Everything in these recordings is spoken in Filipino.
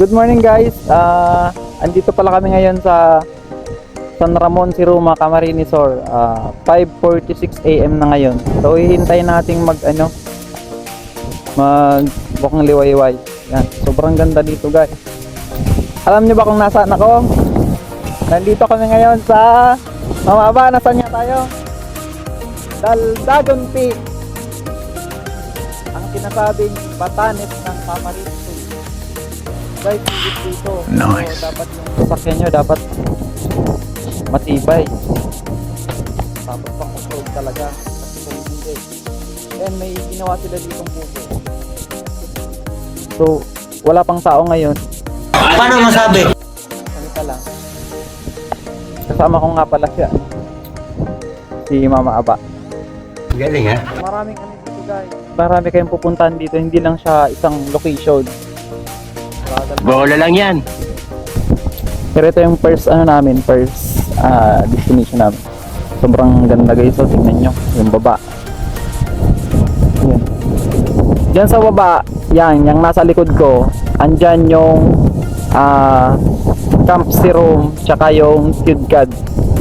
Good morning guys. Ah, andito pala kami ngayon sa San Ramon Siruma, Camarines Sur. Ah, 5:46 AM na ngayon. So hihintayin nating mag ano mag bukang liwayway. Yan, sobrang ganda dito guys. Alam niyo ba kung nasaan ako? Nandito kami ngayon sa Mamaba, nasaan nga tayo? Daldagon Peak. Ang sinasabing Batanes ng Camarines guys, higit dito. Nice. So, dapat yung sasakyan nyo, dapat matibay. Tapos pang off-road talaga. Kasi kung hindi. Then may ginawa sila ditong buko. So, wala pang tao ngayon. Paano masabi? Salita lang. Kasama ko nga pala siya. Si Mama Aba. Galing ha? Maraming ano dito guys. Marami kayong pupuntahan dito. Hindi lang siya isang location. Bola lang yan. Pero ito yung first ano namin, first ah, destination namin. Sobrang ganda guys, so tingnan nyo, yung baba. Yan. Diyan sa baba, yan, yung nasa likod ko, andyan yung ah, Camp Serum, tsaka yung Kidcad,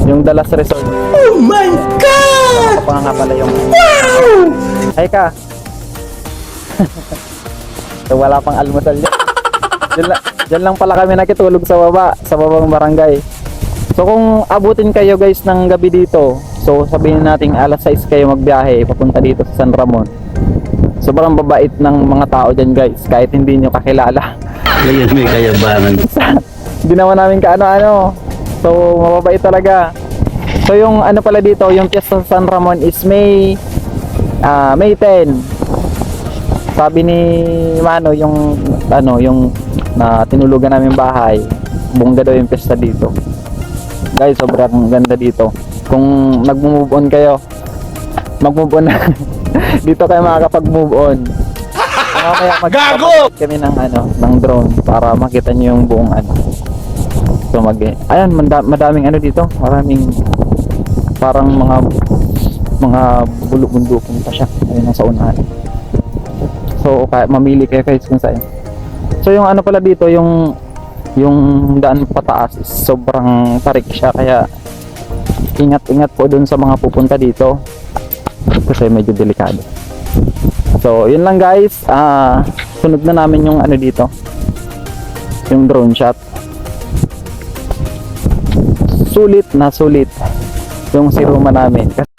yung Dallas Resort. Oh my God! Ako pa nga pala yung... Wow! Ay ka! so wala pang almusal dyan. Diyan, la- dyan lang pala kami nakitulog sa baba, sa babang barangay. So kung abutin kayo guys ng gabi dito, so sabihin natin alas 6 kayo magbiyahe papunta dito sa San Ramon. Sobrang babait ng mga tao dyan guys, kahit hindi nyo kakilala. Ngayon may kayabangan. Hindi naman namin kaano-ano. So, mababait talaga. So, yung ano pala dito, yung piyesta sa San Ramon is May ah May 10. Sabi ni Mano, yung ano, yung na tinulugan namin bahay, bongga daw yung piyesta dito. Guys, sobrang ganda dito. Kung nag-move on kayo, mag-move on na. dito kayo makakapag-move on. Mamaya mag kami ng ano, ng drone para makita niyo yung buong ano. So mag Ayan, manda- madaming ano dito, maraming parang mga mga bulok-bundukin pa siya. Ayun nasa unahan. So kaya mamili kayo guys kung saan. So yung ano pala dito, yung yung daan pataas is sobrang tarik siya kaya ingat-ingat po dun sa mga pupunta dito kasi medyo delikado. So, yun lang guys. Ah, sunod na namin yung ano dito. Yung drone shot. Sulit na sulit yung siruma namin.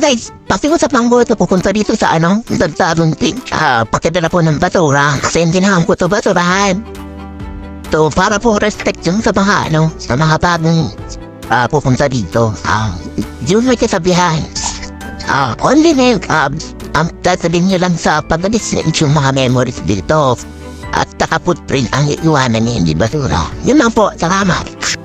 Guys, pakiusap lang po ito pupunta dito sa ano, Dagtarong Pink. Ah, pakidala po ng basura. Kasi hindi na ko ito basurahan. So, para po respect yung sa mga ano, sa mga bagong ah, pupunta dito. Ah, yun may kasabihan. Ah, only name, ah, ang tasabihin nyo lang sa pag-alis yung mga memories dito. At taka footprint ang iiwanan niya, hindi basura. Yun lang po, salamat.